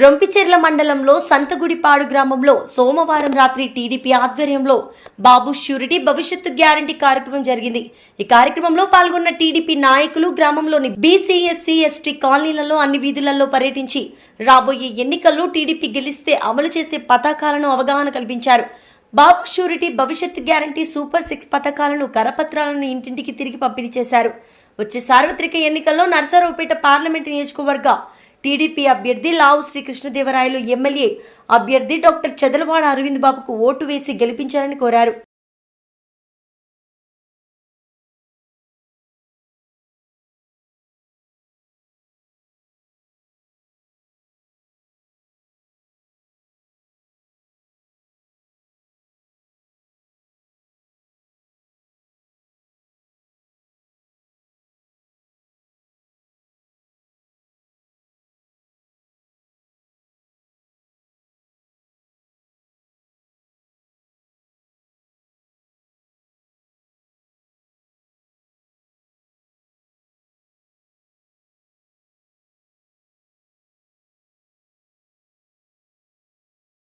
రొంపిచెర్ల మండలంలో సంతగుడిపాడు గ్రామంలో సోమవారం రాత్రి టీడీపీ ఆధ్వర్యంలో బాబు ష్యూరిటీ భవిష్యత్తు గ్యారంటీ కార్యక్రమం జరిగింది. ఈ కార్యక్రమంలో పాల్గొన్న టీడీపీ నాయకులు గ్రామంలోని బీసీఎస్సీ ఎస్టీ కాలనీలలో అన్ని వీధులలో పర్యటించి రాబోయే ఎన్నికల్లో టీడీపీ గెలిస్తే అమలు చేసే పథకాలను అవగాహన కల్పించారు. బాబు షూరిటీ భవిష్యత్తు గ్యారంటీ సూపర్ సిక్స్ పథకాలను కరపత్రాలను ఇంటింటికి తిరిగి పంపిణీ చేశారు. వచ్చే సార్వత్రిక ఎన్నికల్లో నర్సరావుపేట పార్లమెంటు నియోజకవర్గ టీడీపీ అభ్యర్థి లావు శ్రీకృష్ణదేవరాయలు ఎమ్మెల్యే అభ్యర్థి డాక్టర్ చదలవాడ అరవింద్ బాబుకు ఓటు వేసి గెలిపించాలని కోరారు.